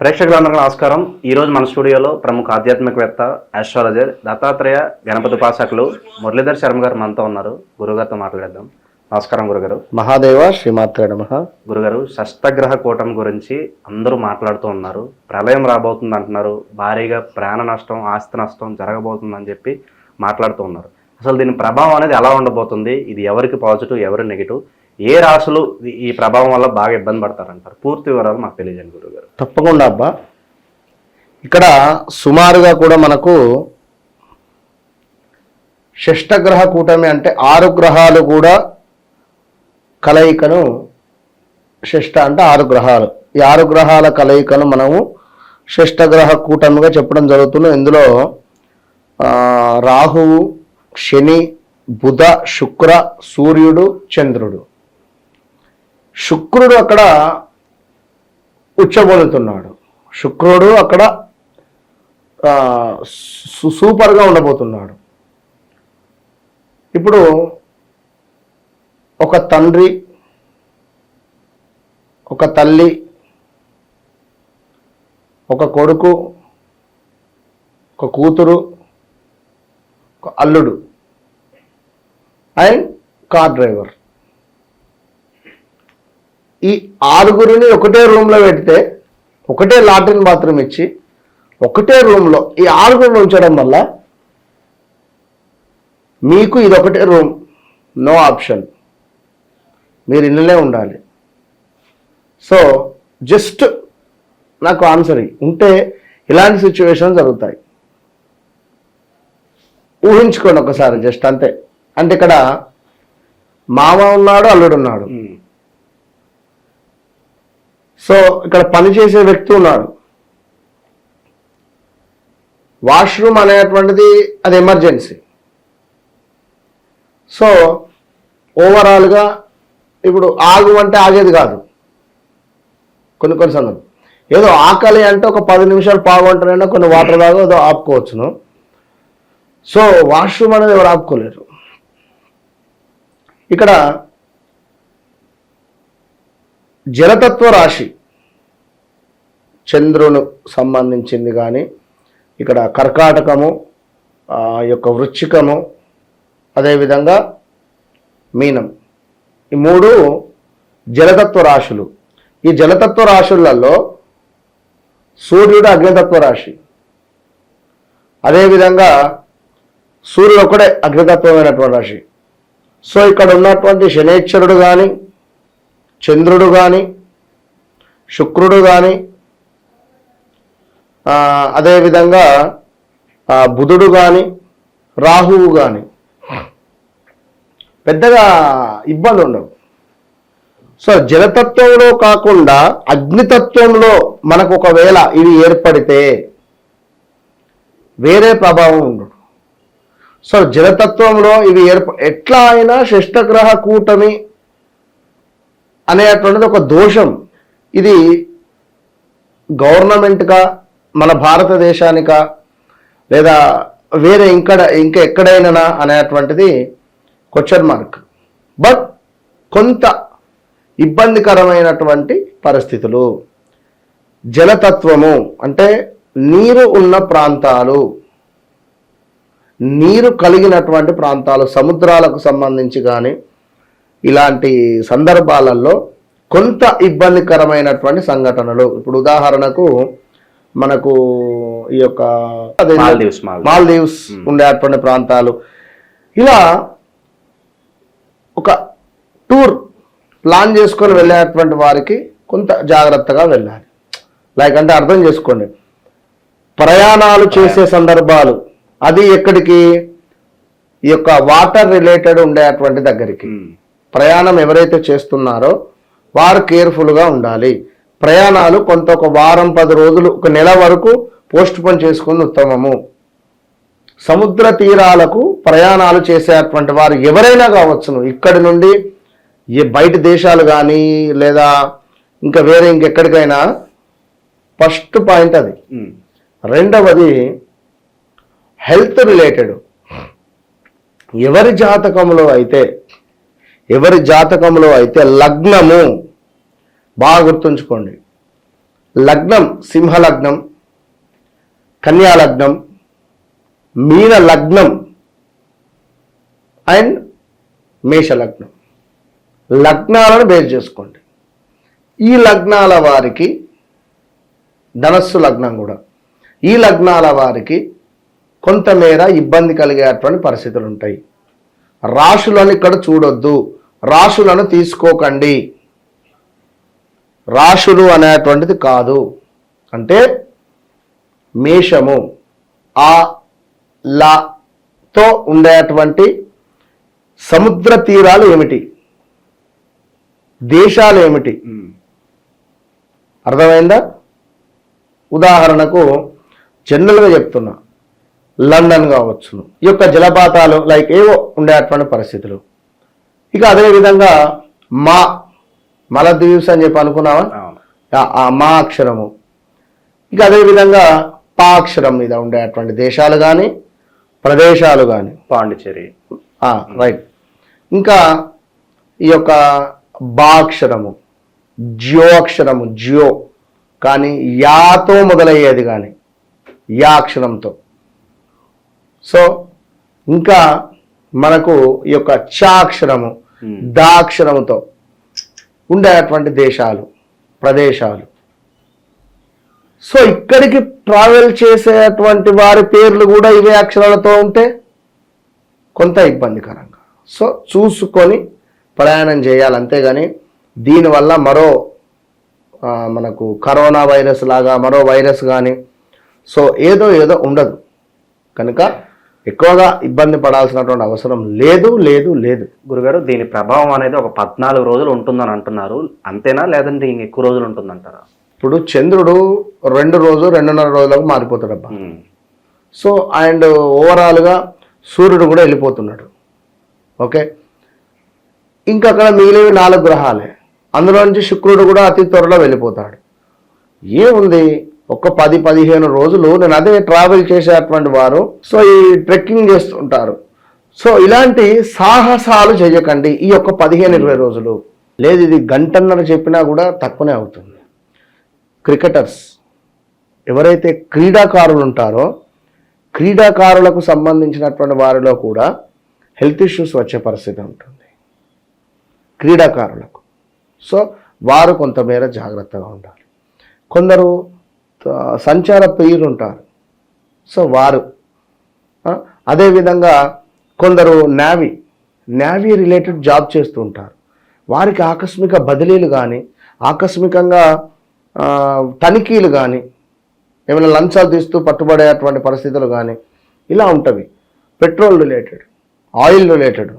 ప్రేక్షకులందరికీ నమస్కారం. ఈ రోజు మన స్టూడియోలో ప్రముఖ ఆధ్యాత్మికవేత్త ఆస్ట్రాలజర్ దత్తాత్రేయ గణపతి ఉపాసకులు మురళీధర్ శర్మ గారు మనతో ఉన్నారు. గురుగారితో మాట్లాడేద్దాం. నమస్కారం గురుగారు. మహాదేవ శ్రీమాత్రే నమ. గురుగారు షష్టగ్రహ కూటమి గురించి అందరూ మాట్లాడుతూ ఉన్నారు. ప్రళయం రాబోతుంది అంటున్నారు. భారీగా ప్రాణ నష్టం ఆస్తి నష్టం జరగబోతుందని చెప్పి మాట్లాడుతూ ఉన్నారు. అసలు దీని ప్రభావం అనేది ఎలా ఉండబోతుంది? ఇది ఎవరికి పాజిటివ్ ఎవరి నెగిటివ్? ఏ రాశులు ఈ- ప్రభావం వల్ల బాగా ఇబ్బంది పడతారంటారు? పూర్తి వివరాలు మాకు తెలియజేయండి గురుగారు. తప్పకుండా అబ్బా. ఇక్కడ సుమారుగా కూడా మనకు షష్టగ్రహ కూటమి అంటే ఆరు గ్రహాలు కూడా కలయికను షష్ట అంటే ఆరు గ్రహాలు. ఈ ఆరు గ్రహాల కలయికను మనము షష్టగ్రహ కూటమిగా చెప్పడం జరుగుతుంది. ఇందులో రాహువు శని బుధ శుక్ర సూర్యుడు చంద్రుడు. శుక్రుడు అక్కడ ఉచ్చబోలుతున్నాడు. శుక్రుడు అక్కడ సూపర్గా ఉండబోతున్నాడు. ఇప్పుడు ఒక తండ్రి ఒక తల్లి ఒక కొడుకు ఒక కూతురు ఒక అల్లుడు. And car driver. ఈ ఆరుగురిని ఒకటే రూమ్లో పెడితే ఒకటే లాట్రిన్ బాత్రూమ్ ఇచ్చి ఒకటే రూమ్లో ఈ ఆరుగురిని ఉంచడం వల్ల మీకు ఇది ఒకటే రూమ్ నో ఆప్షన్. మీరు ఇళ్ళనే ఉండాలి. సో జస్ట్ నాకు ఆన్సర్ ఉంటే ఇలాంటి సిచ్యువేషన్ జరుగుతాయి. ఊహించుకోండి ఒకసారి జస్ట్ అంతే. అంటే ఇక్కడ మామ ఉన్నాడు అల్లుడు ఉన్నాడు. సో ఇక్కడ పనిచేసే వ్యక్తి ఉన్నాడు. వాష్రూమ్ అనేటువంటిది అది ఎమర్జెన్సీ. సో ఓవరాల్గా ఇప్పుడు ఆగు అంటే ఆగేది కాదు. కొన్ని కొన్ని సందర్భం ఏదో ఆకలి అంటే ఒక పది నిమిషాలు పావుగంటనైనా కొన్ని వాటర్ దాకా ఏదో ఆపుకోవచ్చును. సో వాష్రూమ్ అనేది ఎవరు ఆపుకోలేరు. ఇక్కడ జలతత్వ రాశి. చంద్రును సంబంధించింది కానీ ఇక్కడ కర్కాటకము ఆ యొక్క వృచ్చికము అదేవిధంగా మీనం. ఈ మూడు జలతత్వ రాశులు. ఈ జలతత్వ రాశులలో సూర్యుడు అగ్నితత్వ రాశి. అదేవిధంగా సూర్యుడు ఒకడే అగ్నితత్వమైనటువంటి రాశి. సో ఇక్కడ ఉన్నటువంటి శనేశ్వరుడు కానీ చంద్రుడు కానీ శుక్రుడు కానీ అదేవిధంగా బుధుడు కానీ రాహువు కానీ పెద్దగా ఇబ్బంది ఉండవు. సో జలతత్వంలో కాకుండా అగ్నితత్వంలో మనకు ఒకవేళ ఇవి ఏర్పడితే వేరే ప్రభావం ఉండదు. సో జలతత్వంలో ఇవి ఏర్ప ఎట్లా అయినా శిష్టగ్రహ కూటమి అనేటువంటిది ఒక దోషం. ఇది గవర్నమెంట్గా మన భారతదేశానికా లేదా వేరే ఇంకా ఇంకా ఎక్కడైనా అనేటువంటిది క్వశ్చన్ మార్క్ బట్ కొంత ఇబ్బందికరమైనటువంటి పరిస్థితులు. జలతత్వము అంటే నీరు ఉన్న ప్రాంతాలు. నీరు కలిగినటువంటి ప్రాంతాలు సముద్రాలకు సంబంధించి కానీ ఇలాంటి సందర్భాలలో కొంత ఇబ్బందికరమైనటువంటి సంఘటనలు. ఇప్పుడు ఉదాహరణకు మనకు ఈ యొక్క మాల్దీవ్స్ మాల్దీవ్స్. ఉండేటువంటి ప్రాంతాలు. ఇలా ఒక టూర్ ప్లాన్ చేసుకొని వెళ్ళేటువంటి వారికి కొంత జాగ్రత్తగా వెళ్ళాలి. లైక్ అంటే అర్థం చేసుకోండి. ప్రయాణాలు చేసే సందర్భాలు అది ఎక్కడికి? ఈ యొక్క వాటర్ రిలేటెడ్ ఉండేటువంటి దగ్గరికి. ప్రయాణం ఎవరైతే చేస్తున్నారో వారు కేర్ఫుల్గా ఉండాలి. ప్రయాణాలు కొంత ఒక వారం పది రోజులు ఒక నెల వరకు పోస్ట్ పోన్ చేసుకుని ఉత్తమము. సముద్ర తీరాలకు ప్రయాణాలు చేసేటువంటి వారు ఎవరైనా కావచ్చును. ఇక్కడి నుండి ఏ బయట దేశాలు కానీ లేదా ఇంకా వేరే ఇంకెక్కడికైనా ఫస్ట్ పాయింట్ అది. రెండవది హెల్త్ రిలేటెడ్. ఎవరి జాతకంలో అయితే ఎవరి జాతకంలో అయితే లగ్నము బాగా గుర్తుంచుకోండి. లగ్నం సింహ లగ్నం కన్యా లగ్నం మీన లగ్నం అండ్ మేష లగ్నం లగ్నాలను వేరు చేసుకోండి. ఈ లగ్నాల వారికి ధనస్సు లగ్నం కూడా. ఈ లగ్నాల వారికి కొంతమేర ఇబ్బంది కలిగేటువంటి పరిస్థితులు ఉంటాయి. రాశులను ఇక్కడ చూడొద్దు. రాశులను తీసుకోకండి. రాశులు అనేటువంటిది కాదు. అంటే మేషము ఆ లాతో ఉండేటువంటి సముద్ర తీరాలు ఏమిటి? దేశాలు ఏమిటి. అర్థమైందా? ఉదాహరణకు జనరల్గా చెప్తున్నా లండన్ కావచ్చును. ఈ యొక్క జలపాతాలు లైక్ ఏవో ఉండేటువంటి పరిస్థితులు. ఇక అదే విధంగా మా మలద్వీప్స్ అని చెప్పి అనుకున్నావా? మా అక్షరము ఇక అదే విధంగా పా అక్షరం మీద ఉండేటువంటి దేశాలు కానీ ప్రదేశాలు కానీ పాండిచ్చేరి. రైట్ ఇంకా ఈ యొక్క బా అక్షరము జియో అక్షరము జియో కానీ యాతో మొదలయ్యేది కానీ యా అక్షరంతో సో ఇంకా మనకు ఈ యొక్క చ అక్షరము. దా అక్షరముతో ఉండేటువంటి దేశాలు ప్రదేశాలు. సో ఇక్కడికి ట్రావెల్ చేసేటువంటి వారి పేర్లు కూడా ఇవే అక్షరాలతో ఉంటే కొంత ఇబ్బందికరంగా. సో చూసుకొని ప్రయాణం చేయాలి. అంతేగాని దీనివల్ల మరో మనకు కరోనా వైరస్ లాగా మరో వైరస్ కానీ సో ఏదో ఏదో ఉండదు. కనుక ఎక్కువగా ఇబ్బంది పడాల్సినటువంటి అవసరం లేదు లేదు లేదు. గురుగారు దీని ప్రభావం అనేది ఒక పద్నాలుగు రోజులు ఉంటుందని అంటున్నారు. అంతేనా? లేదంటే ఇంక ఎక్కువ రోజులు ఉంటుందంటారా? ఇప్పుడు చంద్రుడు రెండు రోజు రెండున్నర రోజులకు మారిపోతాడబ్బా. సో అండ్ ఓవరాల్గా సూర్యుడు కూడా వెళ్ళిపోతున్నాడు. ఓకే? ఇంకా అక్కడ మిగిలినవి నాలుగు గ్రహాలే. అందులో నుంచి శుక్రుడు కూడా అతి త్వరలో వెళ్ళిపోతాడు. ఏముంది? ఒక పది పదిహేను రోజులు నేను అదే ట్రావెల్ చేసేటువంటి వారు. సో ఈ ట్రెక్కింగ్ చేస్తుంటారు. సో ఇలాంటి సాహసాలు చేయకండి ఈ యొక్క పదిహేను ఇరవై రోజులు. లేదు ఇది గంటన్నర చెప్పినా కూడా తక్కువనే అవుతుంది. క్రికెటర్స్ ఎవరైతే క్రీడాకారులు ఉంటారో క్రీడాకారులకు సంబంధించినటువంటి వారిలో కూడా హెల్త్ ఇష్యూస్ వచ్చే పరిస్థితి ఉంటుంది. క్రీడాకారులకు. సో వారు కొంతమేర జాగ్రత్తగా ఉండాలి. కొందరు సంచార పెయిర్ ఉంటారు. సో వారు. అదేవిధంగా కొందరు నావీ నావీ రిలేటెడ్ జాబ్ చేస్తూ ఉంటారు. వారికి ఆకస్మిక బదిలీలు కానీ ఆకస్మికంగా తనిఖీలు కానీ ఏమైనా లంచాలు తీస్తూ పట్టుబడేటువంటి పరిస్థితులు కానీ ఇలా ఉంటవి. Petrol related oil related.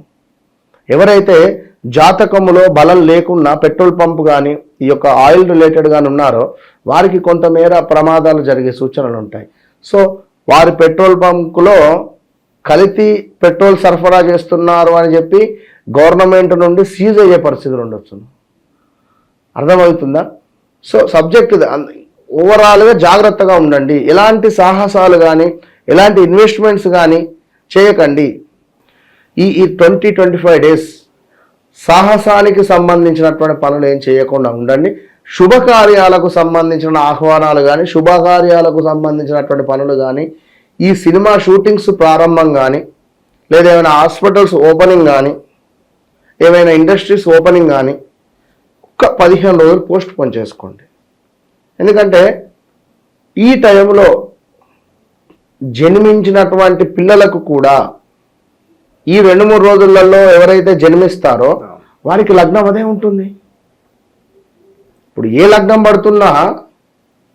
ఎవరైతే జాతకములో బలం లేకున్నా పెట్రోల్ పంప్ కానీ ఈ యొక్క ఆయిల్ రిలేటెడ్ కానీ ఉన్నారో వారికి కొంతమేర ప్రమాదాలు జరిగే సూచనలు ఉంటాయి సో వారి పెట్రోల్ పంపులో కల్తీ పెట్రోల్ సరఫరా చేస్తున్నారు అని చెప్పి గవర్నమెంట్ నుండి సీజ్ అయ్యే పరిస్థితులు ఉండొచ్చు. అర్థమవుతుందా? సో సబ్జెక్ట్ ఓవరాల్గా జాగ్రత్తగా ఉండండి. ఎలాంటి సాహసాలు కానీ ఎలాంటి ఇన్వెస్ట్మెంట్స్ కానీ చేయకండి. ఈ ఈ ట్వంటీ ట్వంటీ ఫైవ్ డేస్ సాహసానికి సంబంధించినటువంటి పనులు ఏం చేయకుండా ఉండండి. శుభకార్యాలకు సంబంధించిన ఆహ్వానాలు కానీ శుభకార్యాలకు సంబంధించినటువంటి పనులు కానీ ఈ సినిమా షూటింగ్స్ ప్రారంభం కానీ లేదా ఏమైనా హాస్పిటల్స్ ఓపెనింగ్ కానీ ఏమైనా ఇండస్ట్రీస్ ఓపెనింగ్ కానీ ఒక్క పదిహేను రోజులు పోస్ట్ పోన్ చేసుకోండి. ఎందుకంటే ఈ టైంలో జన్మించినటువంటి పిల్లలకు కూడా ఈ రెండు మూడు రోజులలో ఎవరైతే జన్మిస్తారో వారికి లగ్నం అదే ఉంటుంది. ఇప్పుడు ఏ లగ్నం పడుతున్నా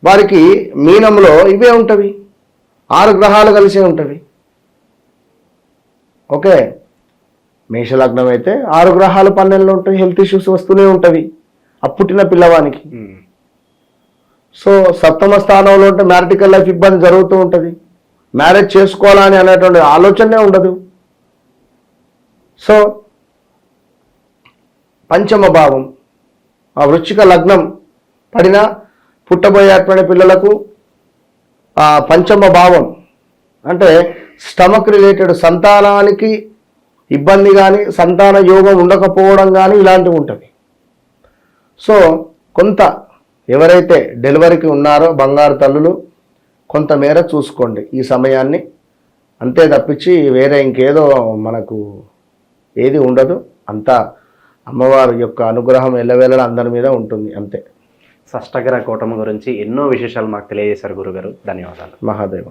వారికి మీనంలో ఇవే ఉంటవి. ఆరు గ్రహాలు కలిసే ఉంటవి. ఓకే. మేషలగ్నం అయితే ఆరు గ్రహాలు పన్నెండులో ఉంటాయి. హెల్త్ ఇష్యూస్ వస్తూనే ఉంటవి. అప్పుట్టిన పిల్లవానికి. సో సప్తమ స్థానంలో ఉంటే మ్యారిటికల్ లైఫ్ ఇబ్బంది జరుగుతూ ఉంటుంది. మ్యారేజ్ చేసుకోవాలని అనేటువంటి ఆలోచనే ఉండదు. సో పంచమ భావం ఆ వృచ్చిక లగ్నం పడిన పుట్టబోయేటువంటి పిల్లలకు ఆ పంచమ భావం అంటే స్టమక్ రిలేటెడ్ సంతానానికి ఇబ్బంది కానీ సంతాన యోగం ఉండకపోవడం కానీ ఇలాంటివి ఉంటుంది. సో కొంత ఎవరైతే డెలివరీకి ఉన్నారో బంగారు తల్లులు కొంతమేర చూసుకోండి ఈ సమయాన్ని. అంతే తప్పించి వేరే ఇంకేదో మనకు ఏది ఉండదు. అంతా అమ్మవారి యొక్క అనుగ్రహం ఎల్లవేళలా అందరి మీద ఉంటుంది అంతే. షష్టగ్రహ కూటమి గురించి ఎన్నో విశేషాలు మాకు తెలియజేశారు గురుగారు. ధన్యవాదాలు. మహాదేవ.